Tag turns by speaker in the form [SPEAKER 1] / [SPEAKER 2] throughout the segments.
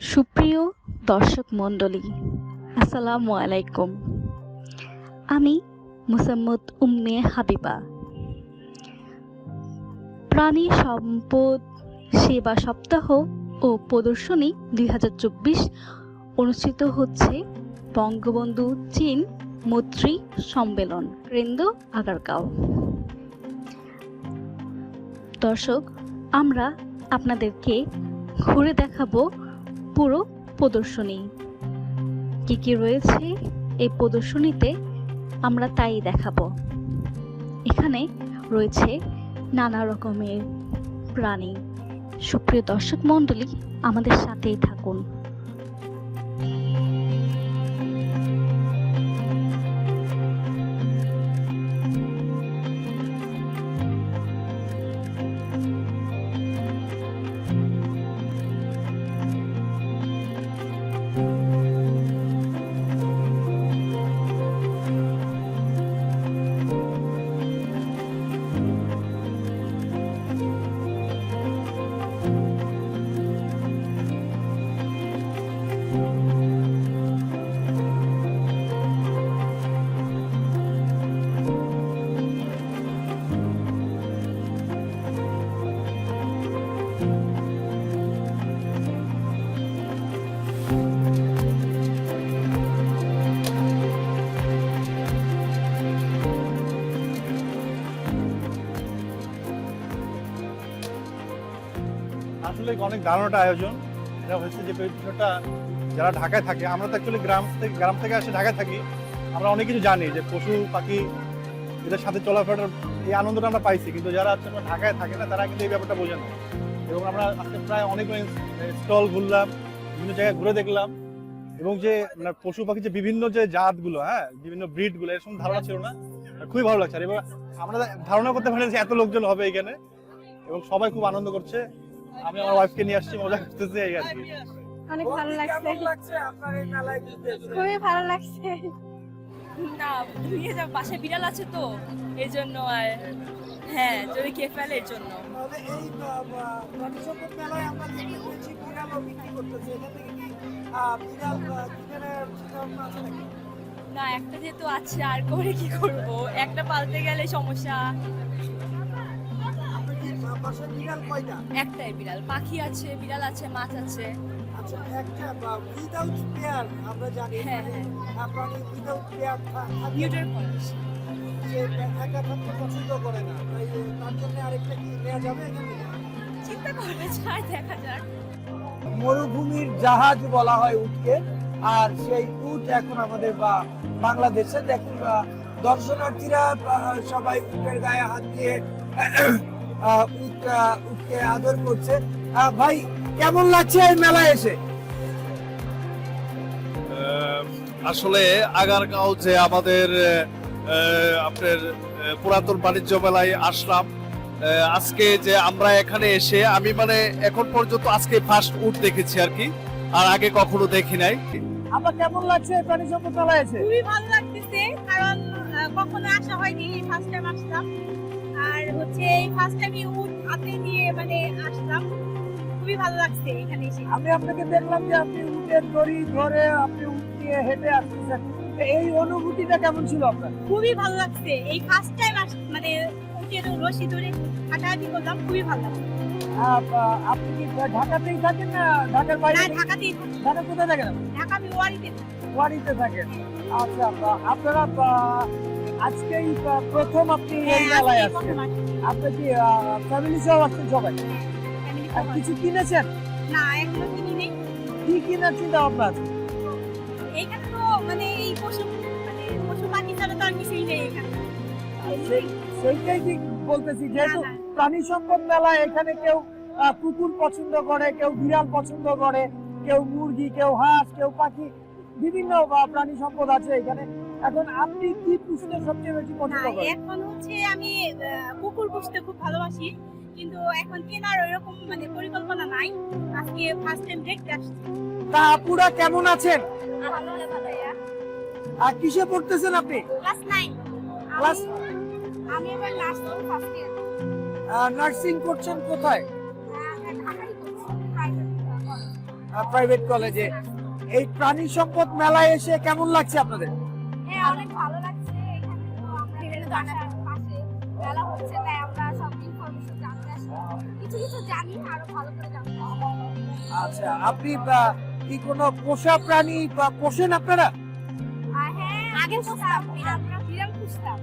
[SPEAKER 1] সুপ্রিয় দর্শক মণ্ডলী, আসসালামু আলাইকুম। আমি মুসাম্মদ উম্মে হাবিবা। প্রাণী সম্পদ, সেবা সপ্তাহ ও প্রদর্শনী দুই হাজার চব্বিশ অনুষ্ঠিত হচ্ছে বঙ্গবন্ধু চীন মৈত্রী সম্মেলন, কেন্দ্র আগারগাঁও। দর্শক, আমরা আপনাদেরকে ঘুরে দেখাবো পুরো প্রদর্শনী। কি কি রয়েছে এই প্রদর্শনীতে আমরা তাই দেখাবো। এখানে রয়েছে নানা রকমের প্রাণী। সুপ্রিয় দর্শক মণ্ডলী, আমাদের সাথেই থাকুন।
[SPEAKER 2] আসলে অনেক দারুণ আয়োজন। এটা হয়েছে যে বিষয়টা যারা ঢাকায় থাকে, আমরা তো অ্যাকচুয়ালি গ্রাম থেকে গ্রাম থেকে আসে ঢাকায় থাকি, আমরা অনেক কিছু জানি যে পশু, পাখি, এদের সাথে চলাফেরার এই আনন্দটা আমরা পাইছি। কিন্তু যারা হচ্ছে ঢাকায় থাকে না, তারা কিন্তু এই ব্যাপারটা বোঝে না। এবং আমরা আজকে প্রায় অনেক স্টল ঘুরলাম, বিভিন্ন জায়গায় ঘুরে দেখলাম। এবং যে মানে পশু, পাখি যে বিভিন্ন যে জাতগুলো হ্যাঁ বিভিন্ন ব্রিডগুলো এর সম্বন্ধে ধারণা ছিল না। খুবই ভালো লাগছে। আর এবার আমরা ধারণা করতে পারি এত লোকজন হবে এখানে। এবং সবাই খুব আনন্দ করছে। আমি আমার ওয়াইফকে নিয়ে আসছি মজা করতেছি এই আর কি।
[SPEAKER 3] অনেক ভালো লাগছে।
[SPEAKER 4] লাগছে আপনার এই মেলায় ঘুরতে?
[SPEAKER 3] খুবই ভালো লাগছে।
[SPEAKER 5] না নিয়ে যাব পাশে বিড়াল আছে তো এই জন্য আর হ্যাঁ যদি কে ফেলে এর জন্য
[SPEAKER 4] তাহলে এই মেলায় আমরা দেখতে পেয়েছি বিড়ালও বিক্রি করতেছে। এখান থেকে কি বিড়াল কিনে আছে নাকি?
[SPEAKER 5] না একটা যেহেতু আছে আর করে কি করব? একটা পালতে গেলে সমস্যা।
[SPEAKER 4] বাসায় বিড়াল কয়টা?
[SPEAKER 5] একটাই বিড়াল। পাখি আছে বিড়াল আছে মাছ আছে।
[SPEAKER 4] আচ্ছা একটা উইদাউট পেয়ার আমরা জানি
[SPEAKER 5] হ্যাঁ, হ্যাঁ।
[SPEAKER 4] আহ, উইদাউট পেয়ার
[SPEAKER 5] নিউটার কলেজ
[SPEAKER 4] সে একা থাকতে পছন্দ করে না তাই তার জন্য আরেকটা কি নেওয়া যাবে এখান?
[SPEAKER 5] চিন্তা করা যায় দেখা যাক।
[SPEAKER 4] মরুভূমির জাহাজ বলা হয় উটকে আর সেই উট এখন আমাদের বা বাংলাদেশে দেখুন দর্শনার্থীরা সবাই উটের গায়ে হাত দিয়ে আদর করছে। ভাই কেমন লাগছে এই মেলায় এসে?
[SPEAKER 6] আসলে আগারগাঁও যে আমাদের আপনার পুরাতন বাণিজ্য মেলায় আসলাম। আজকে যে আমরা এখানে এসে আমি মানে এখন পর্যন্ত আজকে ফার্স্ট উট দেখেছি আর কি আর আগে কখনো দেখি নাই।
[SPEAKER 4] আমার কেমন লাগছে এই প্রাণী সম্পদ মেলায় এসে?
[SPEAKER 3] খুবই ভালো লাগতেছে কারণ কখনো আসা হয়নি ফার্স্ট টাইম আসলাম। আর হচ্ছে এই ফার্স্ট টাইমই উট হাতে নিয়ে মানে আসলাম। খুবই ভালো লাগছে এখানে এসে।
[SPEAKER 4] আমি আপনাকে দেখলাম যে আপনি উটের দড়ি ধরে আপনি উট নিয়ে হেঁটে আসতেছেন। এই অনুভূতিটা কেমন ছিল আপনার?
[SPEAKER 3] খুবই ভালো লাগছে। এই ফার্স্ট টাইম মানে উটের রশি ধরে হাঁটাহাঁটি করলাম খুবই ভালো লাগছে।
[SPEAKER 4] আপনি কি ঢাকাতেই থাকেন না ঢাকার বাইরে
[SPEAKER 3] না ঢাকাতেই
[SPEAKER 4] ঢাকা কোথায় থাকেন?
[SPEAKER 3] ঢাকা আমি ওয়ারিতে।
[SPEAKER 4] ওয়ারিতে থাকেন। আচ্ছা আপনারা আজকেই প্রথম আপনি এই
[SPEAKER 3] হ্যাঁ,
[SPEAKER 4] মেলায়
[SPEAKER 3] আজকেই
[SPEAKER 4] আসছেন। আপনি কি ফ্যামিলি সহ আসছেন সবাই? আর কিছু কিনেছেন?
[SPEAKER 3] না এখনও কিনি নেই।
[SPEAKER 4] কি কিনার চিন্তা ভাবনা আছে?
[SPEAKER 3] এইখানে তো মানে এই পশু মানে পশু পাখি ছাড়া তো আর কিছুই নেই এখানে।
[SPEAKER 4] সেইটাই কি বলতেছি। যেহেতু। প্রাণী সম্পদ মেলায় এখানে কেউ কুকুর পছন্দ করে কেউ বিড়াল পছন্দ করে কেউ মুরগি কেউ হাঁস কেউ পাখি বিভিন্ন প্রাণী সম্পদ আছে এখানে। এখন আপনি কি পুষতে সবচেয়ে বেশি পছন্দ করেন?
[SPEAKER 3] এখন হচ্ছে আমি কুকুর পুষতে খুব ভালোবাসি কিন্তু এখন কেনার ওইরকম মানে পরিকল্পনা নাই। আজকে ফার্স্ট টাইম দেখতে আসছি।
[SPEAKER 4] তা আপুরা কেমন আছেন? আর কিসে পড়তেছেন আপনি?
[SPEAKER 3] ক্লাস নাইন
[SPEAKER 4] Class-
[SPEAKER 3] আমি এবার লাস্ট ফার্স্ট ইয়ার
[SPEAKER 4] নার্সিং করছেন কোথায়? প্রাইভেট কলেজে এই প্রাণী সম্পদ মেলায় এসে কেমন লাগছে আপনাদের?
[SPEAKER 3] হ্যাঁ অনেক ভালো লাগছে এখানে। তো আমরা বিভিন্ন বাসার পাশে মেলা হচ্ছে তাই আমরা সব ইনফরমেশন জানতে আসি। কিছু কিছু জানি আরও ভালো করে জানতে
[SPEAKER 4] আচ্ছা আপনি কি কোনো পোষা প্রাণী বা পোষেন আপনারা?
[SPEAKER 3] হ্যাঁ আগে পুষতাম আমরা বিড়াল। পুষতাম।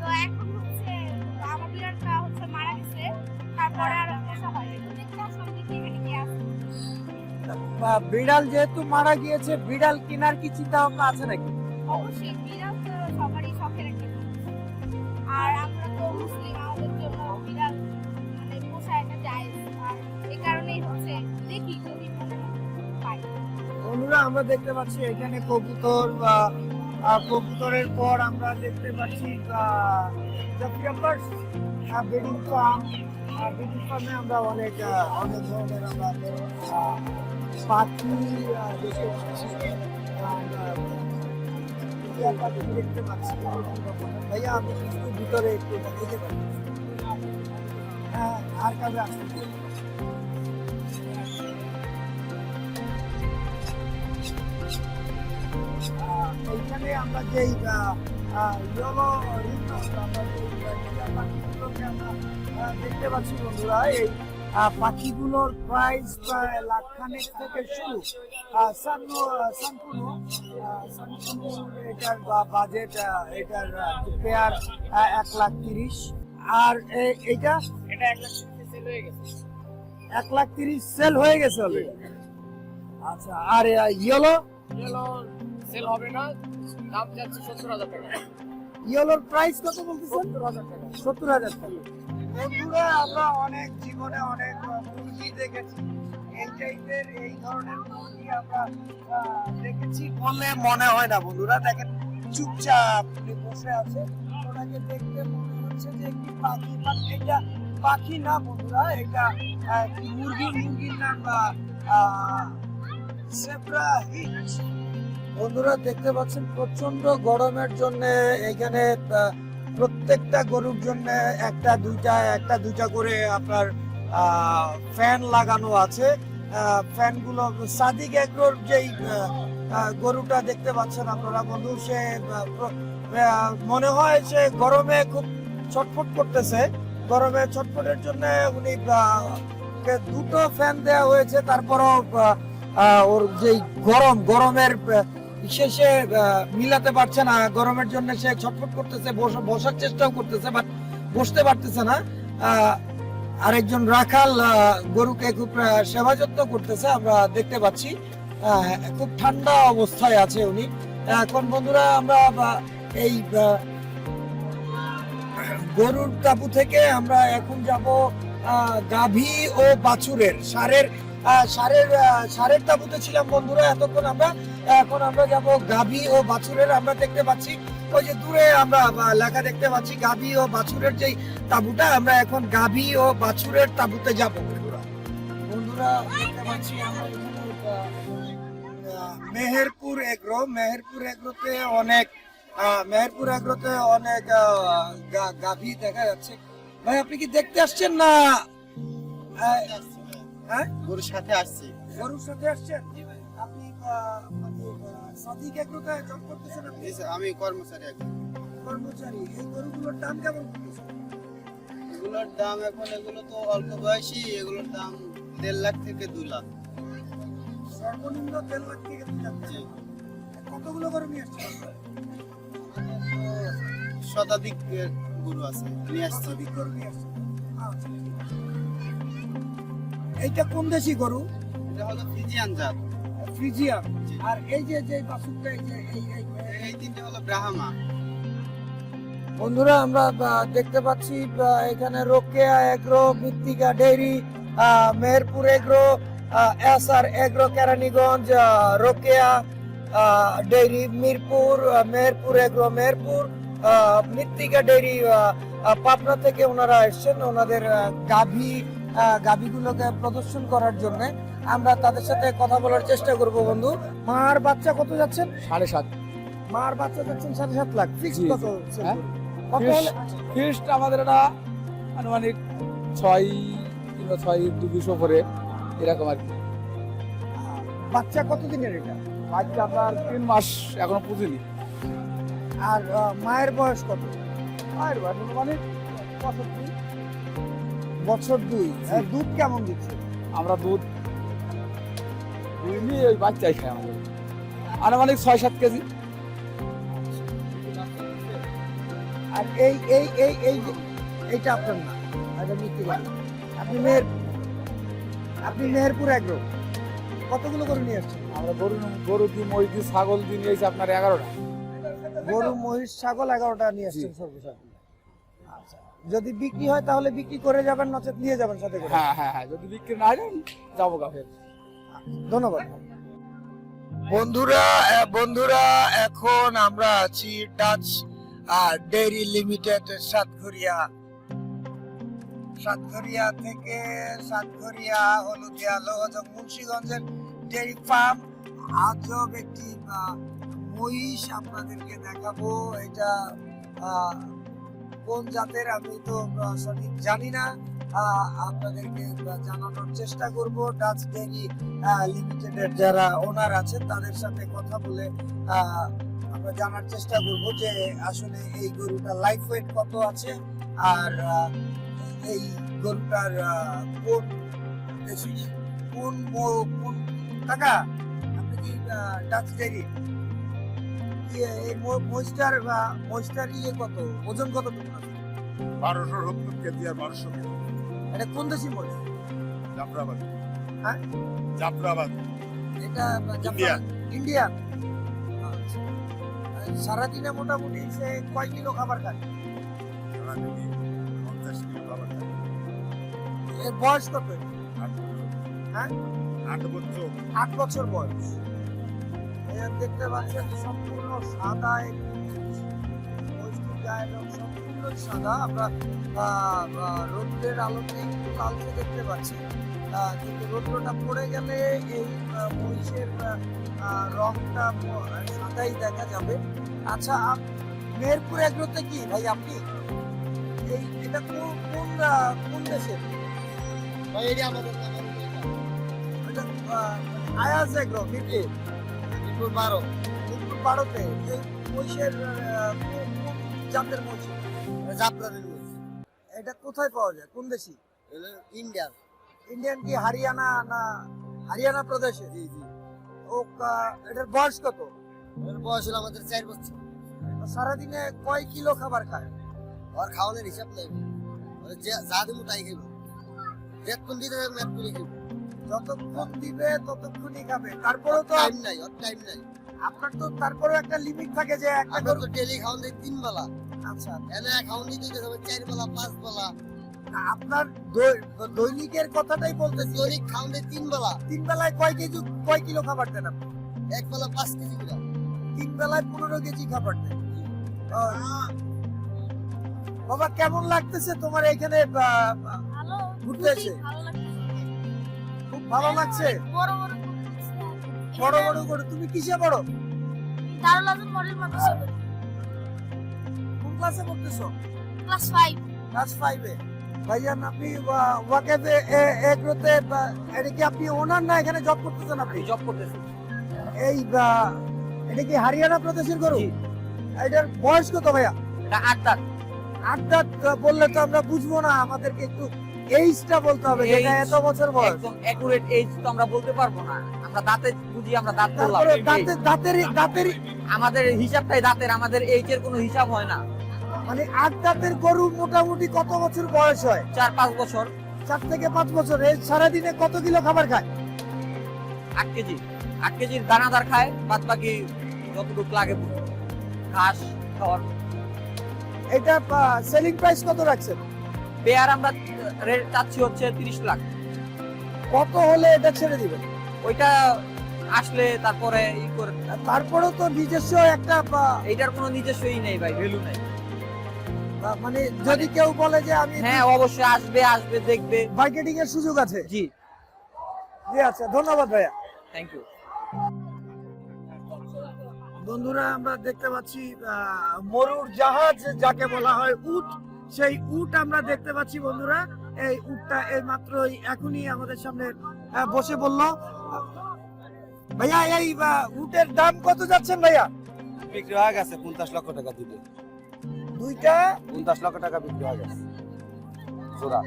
[SPEAKER 3] তো এখন হচ্ছে আমার বিড়ালটা হচ্ছে মারা গেছে। তারপরে আর পোষা হয় দেখতে আসলাম দেখি এখানে কি আছে।
[SPEAKER 4] বিড়াল যেহেতু মারা গিয়েছে বিড়াল কেনার কি চিন্তা ভাবনা আছে নাকি?
[SPEAKER 3] অবশ্যই বিড়াল তো সবারই, শখের একটা জিনিস। আর আমরা তো মুসলিম, আমাদের জন্য বিড়াল মানে পোষা একটা আর কারণেই হচ্ছে দেখি যদি পাই।
[SPEAKER 4] আমরা দেখতে পাচ্ছি এখানে কবুতর বা কবুতরের পর আমরা দেখতে পাচ্ছি ব্রিডিং ফার্ম ব্রিডিং ফার্মে আমরা অনেক অনেক ধরনের আমরা পাখি দেখতে পাচ্ছি। টিয়া পাখি দেখতে পাচ্ছি ভাইয়া, আমি একটু ভিতরে একটু দেখতে হ্যাঁ আর কাবে আসতে এইখানে আমরা যে ইয়েলো আমরা দেখতে পাচ্ছি বন্ধুরা, এই পাখিগুলোর প্রাইস প্রায় লাখ খানেক থেকে শুরু। সানু এটার বাজেট এটার পেয়ার এক লাখ তিরিশ। আর
[SPEAKER 7] এটা এক লাখ সেল হয়ে গেছে।
[SPEAKER 4] এক লাখ তিরিশ সেল হয়ে গেছে অলরেডি আচ্ছা আর ইয়েলো
[SPEAKER 7] এগুলো সেল হবে না দাম যাচ্ছে সত্তর হাজার টাকা।
[SPEAKER 4] ইয়েলোর প্রাইস কত বলতেছেন?
[SPEAKER 7] সত্তর হাজার টাকা।
[SPEAKER 4] সত্তর হাজার টাকা। বন্ধুরা, আমরা অনেক জীবনে অনেক মুরগি দেখেছি। এই টাইপের এই ধরনের মুরগি আমরা দেখেছি বলে মনে হয় না বন্ধুরা। দেখেন, চুপচাপ বসে আছে। ওনাকে দেখতে মনে হচ্ছে যে একটি পাখি, বাট এটা পাখি না বন্ধুরা, এটা একটি মুরগি, মুরগির নাম সেব্রা হিট বন্ধুরা, দেখতে পাচ্ছেন প্রচণ্ড গরমের জন্য এখানে প্রত্যেকটা গরুর জন্য একটা, দুইটা একটা, দুইটা করে আপনার ফ্যান লাগানো আছে। ফ্যানগুলো সাদিক এগ্রোর যেই গরুটা দেখতে পাচ্ছেন আপনারা, বন্ধু, সে মনে হয় সে গরমে খুব ছটফট করতেছে। গরমে ছটফটের জন্য উনি দুটো ফ্যান দেওয়া হয়েছে, তারপরও ওর যেই গরম, গরমের শেষে মিলাতে পারছে না। গরমের জন্য সে ছটফট করতেছে বসার চেষ্টাও করতেছে বাট বসতে পারতেছে না। আরেকজন রাখাল গরুকে খুব সেবা যত্ন করতেছে, আমরা দেখতে পাচ্ছি। খুব ঠান্ডা অবস্থায় আছে উনি। এখন বন্ধুরা, আমরা এই গরুর তাবু থেকে আমরা এখন যাব গাভী ও বাছুরের, সারের সারের সারের তাবুতে ছিলাম বন্ধুরা, এতক্ষণ আমরা। এখন আমরা যাব গাভী ও বাছুরের আমরা দেখতে পাচ্ছি ওই যে দূরে আমরা লেখা দেখতে পাচ্ছি গাভী ও বাছুরের যেই তাবুটা আমরা এখন গাভী ও বাছুরের তাবুতে যাব বন্ধুরা। বন্ধুরা দেখতে পাচ্ছি আমরা মেহেরপুর এগ্রো মেহেরপুর এগ্রোতে অনেক মেহেরপুর এগ্রোতে অনেক গাভী দেখা যাচ্ছে। ভাই আপনি কি দেখতে আসছেন না? আহ, হ্যাঁ?
[SPEAKER 8] গরুর সাথে আসছি।
[SPEAKER 4] গরুর সাথে আসছেন? আপনি সাদিক এগ্রোতে জব করতেছেন আপনি
[SPEAKER 8] আমি কর্মচারী একজন।
[SPEAKER 4] কর্মচারী এই গরুগুলোর দাম কেমন
[SPEAKER 8] এগুলোর দাম এখন এগুলো তো অল্প বয়সী এগুলোর দাম দেড় লাখ থেকে দুই লাখ।
[SPEAKER 4] সর্বনিম্ন দেড় লাখ থেকে দুই লাখ কতগুলো গরু নিয়ে আসছেন
[SPEAKER 8] শতাধিক গরু আছে নিয়ে আসছি।
[SPEAKER 4] শতাধিক গরু নিয়ে আসছেন। আচ্ছা। এইটা কোন দেশি গরু?
[SPEAKER 8] এটা হলো ফিজিয়ান জাত।
[SPEAKER 4] ফ্রিজিয়ান।
[SPEAKER 8] জি।
[SPEAKER 4] আর এই যে যে বাছুরটা এই যে এই
[SPEAKER 8] তিনটে হলো ব্রাহ্মা।
[SPEAKER 4] বন্ধুরা আমরা দেখতে পাচ্ছি এখানে Rokeya agro Mrittika dairy Meherpur agro S R agro Keraniganj Rokeya dairy Mirpur Meherpur agro Meherpur আহ, মৃত্তিকা ডেইরি পাবনা থেকে ওনারা এসেছেন। ওনাদের গাভী গাভীগুলোকে প্রদর্শন করার জন্য আমরা তাদের সাথে কথা বলার চেষ্টা করব বন্ধু। মার বাচ্চা কত যাচ্ছেন?
[SPEAKER 7] সাড়ে সাত।
[SPEAKER 4] মার বাচ্চা যাচ্ছেন সাড়ে সাত লাখ। ফিক্স কত
[SPEAKER 7] জি। হ্যাঁ? আমাদের এটা আনুমানিক ছয় কিংবা ছয় দুশো করে এরকম আর কি।
[SPEAKER 4] বাচ্চা কতদিনের এটা?
[SPEAKER 7] বাচ্চা আপনার তিন মাস এখনও পুজিনি।
[SPEAKER 4] আর মায়ের বয়স কত?
[SPEAKER 7] আর মানে বছর দুই।
[SPEAKER 4] বছর দুই আর দুধ কেমন দিচ্ছে?
[SPEAKER 7] আমরা দুধ দুই ওই বাচ্চাই খাই আমাদের। আনুমানিক ছয় সাত কেজি।
[SPEAKER 4] আর এই এই এই এই এইটা আপনার না এটা মিত্তি আপনি মেহের আপনি মেহেরপুর এগ্রো কতগুলো করে নিয়ে আসছেন?
[SPEAKER 7] আমরা গরু গরু দিই মহিষ দিই ছাগল দিই নিয়েছি আপনার এগারোটা।
[SPEAKER 4] গরু মহিষ ছাগল এগারোটা নিয়ে আসছেন সর্বসাধারণ। যদি বিক্রি হয় তাহলে বিক্রি করে যাবেন নচেত নিয়ে যাবেন সাথে করে।
[SPEAKER 7] হ্যাঁ হ্যাঁ হ্যাঁ যদি বিক্রি না হয় যাব কাফে
[SPEAKER 4] ধন্যবাদ। বন্ধুরা বন্ধুরা এখন আমরা আছি touch dairy limited Satghoria. Satghoria থেকে সাতঘরিয়া হলুদিয়া লোহজং মুন্সিগঞ্জের ডেইরি ফার্ম আজব একটি মহিষ আপনাদেরকে দেখাবো। এটা কোন জাতের আমি তো সঠিক জানি না। আপনাদেরকে জানানোর চেষ্টা করব। ডাচ ডেইরি লিমিটেডের যারা ওনার আছেন, তাদের সাথে কথা বলে আমরা জানার চেষ্টা করব যে আসলে এই গরুটার লাইফ ওয়েট কত আছে আর এই গরুটার কোন কোন কোন কাকা, আপনি কি ডাচ মো- মহিষটার আহ, মহিষটার ইয়ে কত? ওজন কত
[SPEAKER 9] বারোশো সত্তর কেজি আর বারোশো কেজি।
[SPEAKER 4] এটা কোন দেশি মহিষ
[SPEAKER 9] জাফরাবাদ।
[SPEAKER 4] হ্যাঁ?
[SPEAKER 9] জাফরাবাদ।
[SPEAKER 4] এটা
[SPEAKER 9] ইন্ডিয়ান।
[SPEAKER 4] ইন্ডিয়ান আচ্ছা। সারাদিনে মোটামুটি সে কয় কিলো খাবার খায়?
[SPEAKER 9] সারাদিনে পঞ্চাশ কিলো খাবার খায়।
[SPEAKER 4] এর বয়স কত? হ্যাঁ?
[SPEAKER 9] আট বছর।
[SPEAKER 4] আট বছর বয়স। দেখতে পাচ্ছেন সম্পূর্ণ সাদা একটি রং সম্পূর্ণ সাদা। আমরা রৌদ্রের আলোতে একটু লালচে দেখতে পাচ্ছি। কিন্তু রৌদ্রটা পড়ে গেলে এই মহিষের রংটা সাদাই দেখা যাবে। আচ্ছা মেহেরপুর এগ্রোতে কি? ভাই আপনি? এই এটা কোন কোন কোন দেশের?
[SPEAKER 8] এটা আমাদের এটা।
[SPEAKER 4] এটা আয়াজ এগ্রো মিরপুর
[SPEAKER 8] মিরপুর বারো।
[SPEAKER 4] মিরপুর বারোতে এই মহিষের কোন কোন জাতের মহিষ
[SPEAKER 8] জাফরানের মহিষ।
[SPEAKER 4] এটা কোথায় পাওয়া যায়? কোন দেশি?
[SPEAKER 8] ইন্ডিয়ান
[SPEAKER 4] ইন্ডিয়ান কি হরিয়ানা না হরিয়ানা প্রদেশে?
[SPEAKER 8] জি জি।
[SPEAKER 4] ও এটার বয়স কত?
[SPEAKER 8] এর বয়স হলো আমাদের চার বছর।
[SPEAKER 4] সারাদিনে কয় কিলো খাবার খায়?
[SPEAKER 8] ওর খাওয়ানোর হিসাব নেই। ওর যে- দিব তাই খাইব। যতক্ষণ দিতে থাকবে এতক্ষণই খাইব।
[SPEAKER 4] যতক্ষণ দিবে ততক্ষণই খাবে। তারপরে তো
[SPEAKER 8] টাইম নাই ওর টাইম নাই।
[SPEAKER 4] আপনার তো তারপরে একটা লিমিট থাকে যে একটা গরু
[SPEAKER 8] তো ডেলি খাওয়ান দিই তিন বেলা।
[SPEAKER 4] আচ্ছা।
[SPEAKER 8] এনে খাওয়ান দিতে হবে চার বেলা পাঁচ বেলা।
[SPEAKER 4] আপনার দৈনিকের কথাটাই বলতেছি।
[SPEAKER 8] দৈনিক খাওয়ান দিই তিন বেলা।
[SPEAKER 4] তিন বেলায় কয় কেজি কয় কিলো খাবার দেন আপনি?
[SPEAKER 8] এক বেলা পাঁচ কেজি করে।
[SPEAKER 4] তিন বেলায় পনেরো কেজি খাবার দেন। বাবা কেমন লাগতেছে তোমার এখানে ঘুরতে এসে?
[SPEAKER 3] ভালো
[SPEAKER 4] ভালো লাগছে?
[SPEAKER 3] বড় বড়
[SPEAKER 4] বড় বড় করে? তুমি কিসে বড়
[SPEAKER 3] দারুল আজম মডেল মাদ্রাসা
[SPEAKER 4] কোন ক্লাসে পড়তেছো?
[SPEAKER 3] ক্লাস 5
[SPEAKER 4] ক্লাস ফাইভে ভাইজান আপনি ওয়া- ওয়াকেফে এ- এগ্রোতে এটা কি আপনি ওনার না এখানে জব করতেছেন আপনি?
[SPEAKER 7] জব করতেছি।
[SPEAKER 4] এই বা- এটা কি হরিয়ানা প্রদেশের গরু? এটার বয়স কত ভাইয়া?
[SPEAKER 7] এটা আট দাঁত।
[SPEAKER 4] আট দাঁত বললে তো আমরা বুঝব না আমাদেরকে একটু এইজটা বলতে হবে যেটা এত বছর বয়স।
[SPEAKER 10] একদম অ্যাকুরেট এজ তো আমরা বলতে পারব না। আমরা দাঁতে বুঝি আমরা দাঁত বললাম।
[SPEAKER 4] দাঁতের দাঁতের দাঁতের
[SPEAKER 10] আমাদের হিসাবটাই দাঁতের আমাদের এইজ এর কোনো হিসাব হয় না।
[SPEAKER 4] মানে আট দাঁতের গরু মোটামুটি কত বছর বয়স হয়?
[SPEAKER 10] চার পাঁচ বছর।
[SPEAKER 4] চার থেকে পাঁচ বছর। এই সারাদিনে কত কিলো খাবার খায়?
[SPEAKER 10] আট কেজি। আট কেজির দানাদার খায় বাদ বাকি যতটুকু লাগে। ঘাস খাওয়ার
[SPEAKER 4] এটা সেলিং প্রাইস কত রাখছেন?
[SPEAKER 10] পেয়ার আমরা রেট চাচ্ছি হচ্ছে তিরিশ লাখ।
[SPEAKER 4] কত হলে এটা ছেড়ে দিবেন?
[SPEAKER 10] ওইটা আসলে তারপরে ই করে
[SPEAKER 4] তারপরেও তো নিজস্ব একটা
[SPEAKER 10] এইটার কোনো নিজস্বই নেই ভাই ভ্যালু নেই।
[SPEAKER 4] মানে যদি কেউ বলে যে আমি
[SPEAKER 10] হ্যাঁ অবশ্যই আসবে আসবে দেখবে।
[SPEAKER 4] মার্কেটিং এর সুযোগ আছে?
[SPEAKER 10] জি।
[SPEAKER 4] জি আচ্ছা ধন্যবাদ ভাইয়া।
[SPEAKER 10] থ্যাংক ইউ
[SPEAKER 4] বন্ধুরা আমরা দেখতে পাচ্ছি মরুর জাহাজ যাকে বলা হয় উট সেই উট আমরা দেখতে পাচ্ছি বন্ধুরা। এই উটটা এই মাত্রই এখনই আমাদের সামনে বসে বলল ভাইয়া এই উটের দাম কত যাচ্ছেন ভাইয়া?
[SPEAKER 10] বিক্রি হয়ে গেছে পঞ্চাশ লক্ষ টাকা দিবে
[SPEAKER 4] দুইটা?
[SPEAKER 10] পঞ্চাশ লক্ষ টাকা বিক্রি হয়ে গেছে। জোড়া।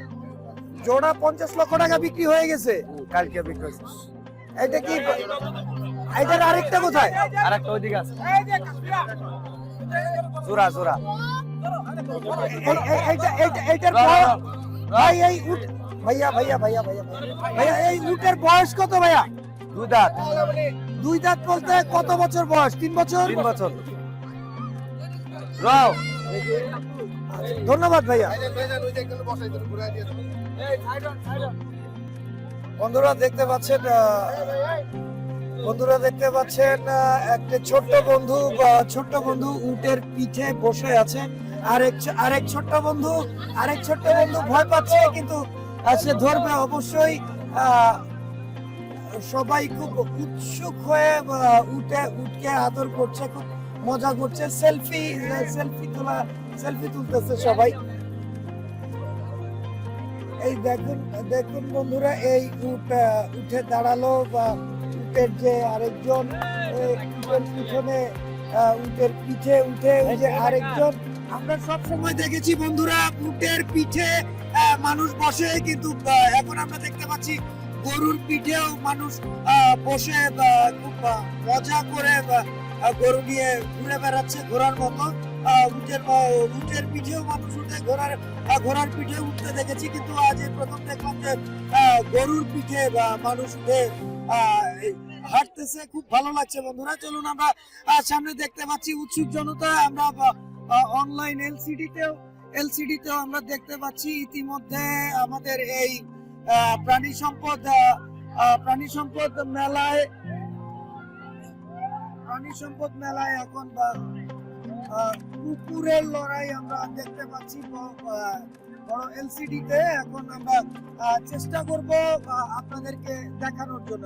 [SPEAKER 4] জোড়া পঞ্চাশ লক্ষ টাকা বিক্রি হয়ে গেছে?
[SPEAKER 10] কালকে বিক্রি হয়েছে।
[SPEAKER 4] এটা কি এটার আরেকটা কোথায়?
[SPEAKER 10] আর একটা ওইদিকে আছে। জোড়া জোড়া।
[SPEAKER 4] এই- এই- এইটা- এইটা- এইটার ভাই এই উট ভাইয়া ভাইয়া ভাইয়া ভাইয়া ভাইয়া। এই উটের বয়স কত ভাইয়া?
[SPEAKER 10] দুই দাঁত।
[SPEAKER 4] দুই দাঁত বলতে কত বছর বয়স? তিন বছর?
[SPEAKER 10] তিন বছর। রাও।
[SPEAKER 4] ধন্যবাদ ভাইয়া। বন্ধুরা দেখতে পাচ্ছেন আহ, বন্ধুরা দেখতে পাচ্ছেন একটা ছোট্ট বন্ধু ছোট্ট বন্ধু উটের পিঠে বসে আছে। আরেক আরেক ছোট্ট বন্ধু, আরেক ছোট্ট বন্ধু ভয় পাচ্ছে, কিন্তু সে ধরবে অবশ্যই সবাই খুব উৎসুক হয়ে উঠে, উঠকে আদর করছে, খুব মজা করছে। সেলফি সেলফি তোলা, সেলফি তুলতেছে সবাই। এই দেখুন দেখুন বন্ধুরা, এই উট উঠে দাঁড়াল বা উটের যে আরেকজন পিছনে উটের পিঠে উঠে ওই যে আরেকজন আমরা সব সময় দেখেছি বন্ধুরা উটের পিঠে মানুষ বসে কিন্তু এখন আমরা দেখতে পাচ্ছি গরুর পিঠেও মানুষ বসে মজা করে গরু নিয়ে ঘুরে বেড়াচ্ছে ঘোড়ার মতো। উটের উটের পিঠেও মানুষ উঠে ঘোড়ার আহ, ঘোড়ার পিঠে উঠতে দেখেছি কিন্তু আজ এই প্রথম দেখলাম যে গরুর পিঠে মানুষ উঠে হাঁটতেছে। খুব ভালো লাগছে বন্ধুরা। চলুন আমরা সামনে দেখতে পাচ্ছি উৎসুক জনতা। আমরা অনলাইন এলসিডি তেও এলসিডি তেও আমরা দেখতে পাচ্ছি ইতিমধ্যে আমাদের এই প্রাণী সম্পদ প্রাণী সম্পদ মেলায়, প্রাণী সম্পদ মেলায় এখন কুকুরের লড়াই আমরা দেখতে পাচ্ছি বড় এলসিডি তে এখন আমরা চেষ্টা করব আপনাদেরকে দেখানোর জন্য।